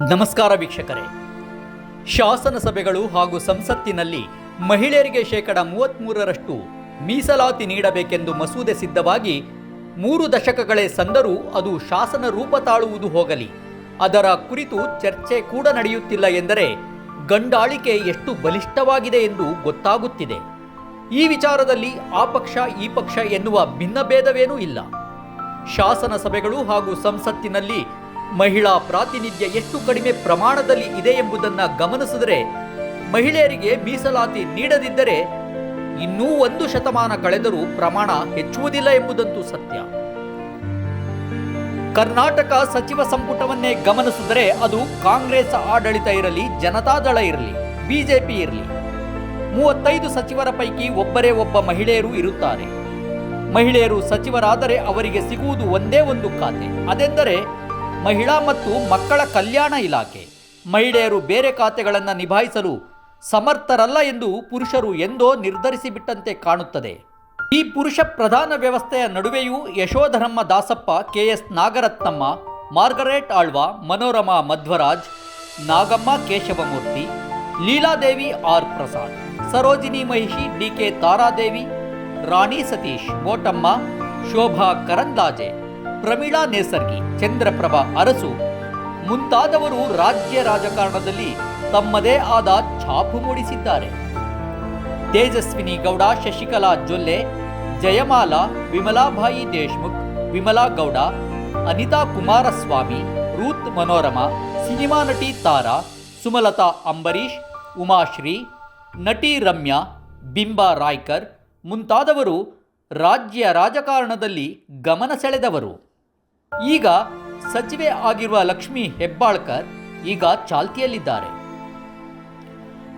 ನಮಸ್ಕಾರ ವೀಕ್ಷಕರೇ. ಶಾಸನ ಸಭೆಗಳು ಹಾಗೂ ಸಂಸತ್ತಿನಲ್ಲಿ ಮಹಿಳೆಯರಿಗೆ ಶೇಕಡ ಮೂವತ್ತ್ಮೂರರಷ್ಟು ಮೀಸಲಾತಿ ನೀಡಬೇಕೆಂದು ಮಸೂದೆ ಸಿದ್ಧವಾಗಿ ಮೂರು ದಶಕಗಳೇ ಸಂದರೂ ಅದು ಶಾಸನ ರೂಪ ತಾಳುವುದು ಹೋಗಲಿ. ಅದರ ಕುರಿತು ಚರ್ಚೆ ಕೂಡ ನಡೆಯುತ್ತಿಲ್ಲ ಎಂದರೆ ಗಂಡಾಳಿಕೆ ಎಷ್ಟು ಬಲಿಷ್ಠವಾಗಿದೆ ಎಂದು ಗೊತ್ತಾಗುತ್ತಿದೆ. ಈ ವಿಚಾರದಲ್ಲಿ ಆ ಪಕ್ಷ, ಈ ಪಕ್ಷ ಎನ್ನುವ ಭಿನ್ನಭೇದವೇನೂ ಇಲ್ಲ. ಶಾಸನ ಸಭೆಗಳು ಹಾಗೂ ಸಂಸತ್ತಿನಲ್ಲಿ ಮಹಿಳಾ ಪ್ರಾತಿನಿಧ್ಯ ಎಷ್ಟು ಕಡಿಮೆ ಪ್ರಮಾಣದಲ್ಲಿ ಇದೆ ಎಂಬುದನ್ನು ಗಮನಿಸಿದರೆ ಮಹಿಳೆಯರಿಗೆ ಮೀಸಲಾತಿ ನೀಡದಿದ್ದರೆ ಇನ್ನೂ ಒಂದು ಶತಮಾನ ಕಳೆದರೂ ಪ್ರಮಾಣ ಹೆಚ್ಚುವುದಿಲ್ಲ ಎಂಬುದಂತೂ ಸತ್ಯ. ಕರ್ನಾಟಕ ಸಚಿವ ಸಂಪುಟವನ್ನೇ ಗಮನಿಸಿದರೆ ಅದು ಕಾಂಗ್ರೆಸ್ ಆಡಳಿತ ಇರಲಿ ಜನತಾದಳ ಇರಲಿ, ಬಿಜೆಪಿ ಇರಲಿ. ಮೂವತ್ತೈದು ಸಚಿವರ ಪೈಕಿ ಒಬ್ಬರೇ ಒಬ್ಬ ಮಹಿಳೆಯರು ಇರುತ್ತಾರೆ. ಮಹಿಳೆಯರು ಸಚಿವರಾದರೆ ಅವರಿಗೆ ಸಿಗುವುದು ಒಂದೇ ಒಂದು ಖಾತೆ. ಅದೆಂದರೆ ಮಹಿಳಾ ಮತ್ತು ಮಕ್ಕಳ ಕಲ್ಯಾಣ ಇಲಾಖೆ. ಮಹಿಳೆಯರು ಬೇರೆ ಖಾತೆಗಳನ್ನು ನಿಭಾಯಿಸಲು ಸಮರ್ಥರಲ್ಲ ಎಂದು ಪುರುಷರು ಎಂದೋ ನಿರ್ಧರಿಸಿಬಿಟ್ಟಂತೆ ಕಾಣುತ್ತದೆ. ಈ ಪುರುಷ ಪ್ರಧಾನ ವ್ಯವಸ್ಥೆಯ ನಡುವೆಯೂ Yashodharamma Dasappa K S Nagarathnamma, Margaret Alva, Manorama Madhwaraj, Nagamma Keshavamurthy, Leeladevi R Prasad, Sarojini Mahishi D K Taradevi, Rani Satish Gotamma Shobha Karandlaje Pramila Nesargi, Chandraprabha Urs. ಮುಂತಾದವರು ರಾಜ್ಯ ರಾಜಕಾರಣದಲ್ಲಿ ತಮ್ಮದೇ ಆದ ಛಾಪು ಮೂಡಿಸಿದ್ದಾರೆ. ತೇಜಸ್ವಿನಿ ಗೌಡ, ಶಶಿಕಲಾ ಜೊಲ್ಲೆ, ಜಯಮಾಲಾ, ವಿಮಲಾಭಾಯಿ ದೇಶ್ಮುಖ್, ವಿಮಲಾ ಗೌಡ, ಅನಿತಾ ಕುಮಾರಸ್ವಾಮಿ, ರೂತ್ ಮನೋರಮಾ, ಸಿನಿಮಾ ನಟಿ ತಾರಾ, ಸುಮಲತಾ ಅಂಬರೀಷ್, ಉಮಾಶ್ರೀ, ನಟಿ ರಮ್ಯಾ, ಬಿಂಬಾ ರಾಯ್ಕರ್ ಮುಂತಾದವರು ರಾಜ್ಯ ರಾಜಕಾರಣದಲ್ಲಿ ಗಮನ ಸೆಳೆದವರು. ಈಗ ಸಚಿವೆ ಆಗಿರುವ ಲಕ್ಷ್ಮಿ ಹೆಬ್ಬಾಳ್ಕರ್ ಈಗ ಚಾಲ್ತಿಯಲ್ಲಿದ್ದಾರೆ.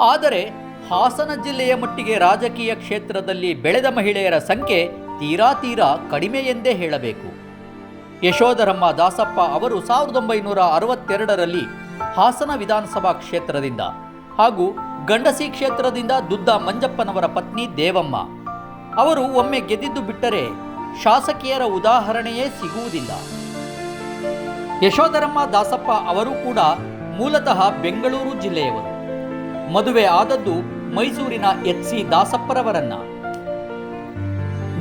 ಆದರೆ ಹಾಸನ ಜಿಲ್ಲೆಯ ಮಟ್ಟಿಗೆ ರಾಜಕೀಯ ಕ್ಷೇತ್ರದಲ್ಲಿ ಬೆಳೆದ ಮಹಿಳೆಯರ ಸಂಖ್ಯೆ ತೀರಾ ತೀರಾ ಕಡಿಮೆ ಎಂದೇ ಹೇಳಬೇಕು. ಯಶೋಧರಮ್ಮ ದಾಸಪ್ಪ ಅವರು ಸಾವಿರದ ಒಂಬೈನೂರ ಅರವತ್ತೆರಡರಲ್ಲಿ ಹಾಸನ ವಿಧಾನಸಭಾ ಕ್ಷೇತ್ರದಿಂದ ಹಾಗೂ ಗಂಡಸಿ ಕ್ಷೇತ್ರದಿಂದ ದುದ್ದ ಮಂಜಪ್ಪನವರ ಪತ್ನಿ ದೇವಮ್ಮ. ಅವರು ಒಮ್ಮೆ ಗೆದ್ದಿದ್ದು ಬಿಟ್ಟರೆ ಶಾಸಕಿಯರ ಉದಾಹರಣೆಯೇ ಸಿಗುವುದಿಲ್ಲ. ಯಶೋಧರಮ್ಮ ದಾಸಪ್ಪ ಅವರು ಕೂಡ ಮೂಲತಃ ಬೆಂಗಳೂರು ಜಿಲ್ಲೆಯವರು. ಮದುವೆ ಆದದ್ದು ಮೈಸೂರಿನ ಎಚ್ ಸಿ ದಾಸಪ್ಪರವರನ್ನ.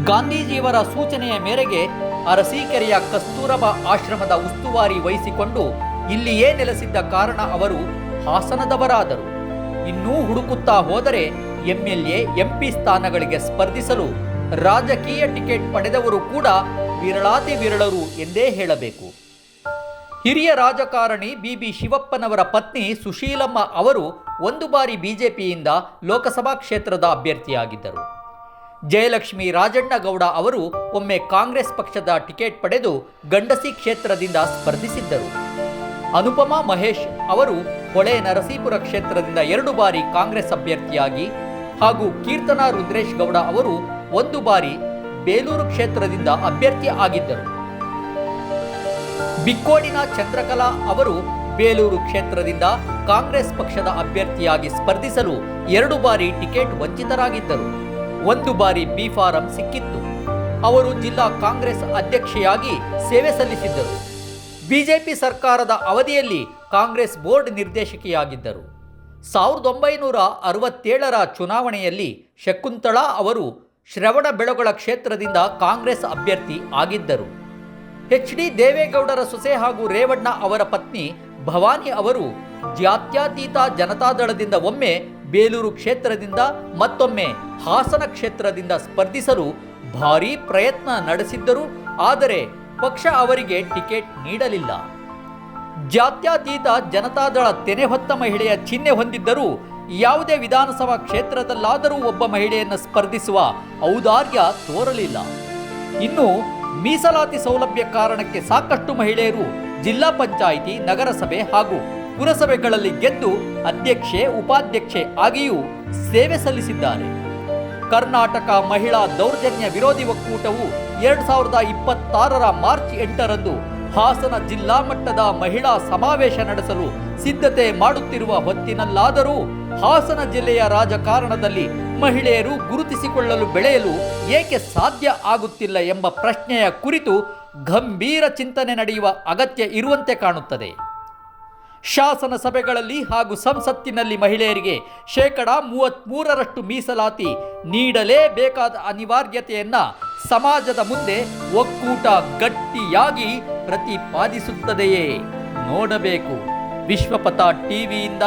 ಗಾಂಧೀಜಿಯವರ ಸೂಚನೆಯ ಮೇರೆಗೆ ಅರಸೀಕೆರೆಯ ಕಸ್ತೂರಬಾ ಆಶ್ರಮದ ಉಸ್ತುವಾರಿ ವಹಿಸಿಕೊಂಡು ಇಲ್ಲಿಯೇ ನೆಲೆಸಿದ್ದ ಕಾರಣ ಅವರು ಹಾಸನದವರಾದರು. ಇನ್ನೂ ಹುಡುಕುತ್ತಾ ಹೋದರೆ ಎಂಎಲ್ಎ, ಎಂಪಿ ಸ್ಥಾನಗಳಿಗೆ ಸ್ಪರ್ಧಿಸಲು ರಾಜಕೀಯ ಟಿಕೆಟ್ ಪಡೆದವರು ಕೂಡ ವಿರಳಾತಿ ವಿರಳರು ಎಂದೇ ಹೇಳಬೇಕು. ಹಿರಿಯ ರಾಜಕಾರಣಿ ಬಿಬಿ ಶಿವಪ್ಪನವರ ಪತ್ನಿ ಸುಶೀಲಮ್ಮ ಅವರು ಒಂದು ಬಾರಿ ಬಿಜೆಪಿಯಿಂದ ಲೋಕಸಭಾ ಕ್ಷೇತ್ರದ ಅಭ್ಯರ್ಥಿಯಾಗಿದ್ದರು. ಜಯಲಕ್ಷ್ಮಿ ರಾಜಣ್ಣಗೌಡ ಅವರು ಒಮ್ಮೆ ಕಾಂಗ್ರೆಸ್ ಪಕ್ಷದ ಟಿಕೆಟ್ ಪಡೆದು ಗಂಡಸಿ ಕ್ಷೇತ್ರದಿಂದ ಸ್ಪರ್ಧಿಸಿದ್ದರು. ಅನುಪಮಾ ಮಹೇಶ್ ಅವರು ಹೊಳೆ ನರಸೀಪುರ ಕ್ಷೇತ್ರದಿಂದ ಎರಡು ಬಾರಿ ಕಾಂಗ್ರೆಸ್ ಅಭ್ಯರ್ಥಿಯಾಗಿ ಹಾಗೂ ಕೀರ್ತನಾ ರುದ್ರೇಶ್ ಗೌಡ ಅವರು ಒಂದು ಬಾರಿ ಬೇಲೂರು ಕ್ಷೇತ್ರದಿಂದ ಅಭ್ಯರ್ಥಿ ಆಗಿದ್ದರು. ಬಿಕ್ಕೋಡಿನ ಚಂದ್ರಕಲಾ ಅವರು ಬೇಲೂರು ಕ್ಷೇತ್ರದಿಂದ ಕಾಂಗ್ರೆಸ್ ಪಕ್ಷದ ಅಭ್ಯರ್ಥಿಯಾಗಿ ಸ್ಪರ್ಧಿಸಲು ಎರಡು ಬಾರಿ ಟಿಕೆಟ್ ವಂಚಿತರಾಗಿದ್ದರು. ಒಂದು ಬಾರಿ ಬಿ ಫಾರಂ ಸಿಕ್ಕಿತ್ತು. ಅವರು ಜಿಲ್ಲಾ ಕಾಂಗ್ರೆಸ್ ಅಧ್ಯಕ್ಷೆಯಾಗಿ ಸೇವೆ ಸಲ್ಲಿಸಿದ್ದರು. ಬಿಜೆಪಿ ಸರ್ಕಾರದ ಅವಧಿಯಲ್ಲಿ ಕಾಂಗ್ರೆಸ್ ಬೋರ್ಡ್ ನಿರ್ದೇಶಕಿಯಾಗಿದ್ದರು. ಸಾವಿರದ ಒಂಬೈನೂರ ಅರವತ್ತೇಳರ ಚುನಾವಣೆಯಲ್ಲಿ ಶಕುಂತಳಾ ಅವರು ಶ್ರವಣ ಬೆಳಗೊಳ ಕ್ಷೇತ್ರದಿಂದ ಕಾಂಗ್ರೆಸ್ ಅಭ್ಯರ್ಥಿ ಆಗಿದ್ದರು. ಎಚ್ ಡಿ ದೇವೇಗೌಡರ ಸೊಸೆ ಹಾಗೂ ರೇವಣ್ಣ ಅವರ ಪತ್ನಿ ಭವಾನಿ ಅವರು ಜಾತ್ಯತೀತ ಜನತಾದಳದಿಂದ ಒಮ್ಮೆ ಬೇಲೂರು ಕ್ಷೇತ್ರದಿಂದ ಮತ್ತೊಮ್ಮೆ ಹಾಸನ ಕ್ಷೇತ್ರದಿಂದ ಸ್ಪರ್ಧಿಸಲು ಭಾರೀ ಪ್ರಯತ್ನ ನಡೆಸಿದ್ದರು, ಆದರೆ ಪಕ್ಷ ಅವರಿಗೆ ಟಿಕೆಟ್ ನೀಡಲಿಲ್ಲ. ಜಾತ್ಯತೀತ ಜನತಾದಳ ತೆನೆ ಹೊತ್ತ ಮಹಿಳೆಯ ಚಿಹ್ನೆ ಹೊಂದಿದ್ದರೂ ಯಾವುದೇ ವಿಧಾನಸಭಾ ಕ್ಷೇತ್ರದಲ್ಲಾದರೂ ಒಬ್ಬ ಮಹಿಳೆಯನ್ನು ಸ್ಪರ್ಧಿಸುವ ಔದಾರ್ಯ ತೋರಲಿಲ್ಲ. ಇನ್ನು ಮೀಸಲಾತಿ ಸೌಲಭ್ಯ ಕಾರಣಕ್ಕೆ ಸಾಕಷ್ಟು ಮಹಿಳೆಯರು ಜಿಲ್ಲಾ ಪಂಚಾಯಿತಿ, ನಗರಸಭೆ ಹಾಗೂ ಪುರಸಭೆಗಳಲ್ಲಿ ಗೆದ್ದು ಅಧ್ಯಕ್ಷೆ, ಉಪಾಧ್ಯಕ್ಷೆ ಆಗಿಯೂ ಸೇವೆ ಸಲ್ಲಿಸಿದ್ದಾರೆ. ಕರ್ನಾಟಕ ಮಹಿಳಾ ದೌರ್ಜನ್ಯ ವಿರೋಧಿ ಒಕ್ಕೂಟವು ಎರಡ್ ಸಾವಿರದ ಇಪ್ಪತ್ತಾರರ ಮಾರ್ಚ್ ಎಂಟರಂದು ಹಾಸನ ಜಿಲ್ಲಾ ಮಟ್ಟದ ಮಹಿಳಾ ಸಮಾವೇಶ ನಡೆಸಲು ಸಿದ್ಧತೆ ಮಾಡುತ್ತಿರುವ ಹೊತ್ತಿನಲ್ಲಾದರೂ ಹಾಸನ ಜಿಲ್ಲೆಯ ರಾಜಕಾರಣದಲ್ಲಿ ಮಹಿಳೆಯರು ಗುರುತಿಸಿಕೊಳ್ಳಲು ಬೆಳೆಯಲು ಏಕೆ ಸಾಧ್ಯ ಆಗುತ್ತಿಲ್ಲ ಎಂಬ ಪ್ರಶ್ನೆಯ ಕುರಿತು ಗಂಭೀರ ಚಿಂತನೆ ನಡೆಯುವ ಅಗತ್ಯ ಇರುವಂತೆ ಕಾಣುತ್ತದೆ. ಶಾಸನ ಸಭೆಗಳಲ್ಲಿ ಹಾಗೂ ಸಂಸತ್ತಿನಲ್ಲಿ ಮಹಿಳೆಯರಿಗೆ ಶೇಕಡ ಮೂವತ್ತ್ಮೂರರಷ್ಟು ಮೀಸಲಾತಿ ನೀಡಲೇಬೇಕಾದ ಅನಿವಾರ್ಯತೆಯನ್ನು ಸಮಾಜದ ಮುಂದೆ ಒಕ್ಕೂಟ ಗಟ್ಟಿಯಾಗಿ ಪ್ರತಿಪಾದಿಸುತ್ತದೆಯೇ? ನೋಡಬೇಕು. ವಿಶ್ವಪಥ ಟಿವಿಯಿಂದ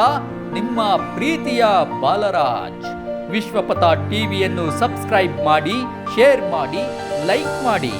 ನಿಮ್ಮ ಪ್ರೀತಿಯ ಬಾಲರಾಜ್. ವಿಶ್ವಪಥ ಟಿವಿಯನ್ನು ಸಬ್ಸ್ಕ್ರೈಬ್ ಮಾಡಿ, ಶೇರ್ ಮಾಡಿ, ಲೈಕ್ ಮಾಡಿ.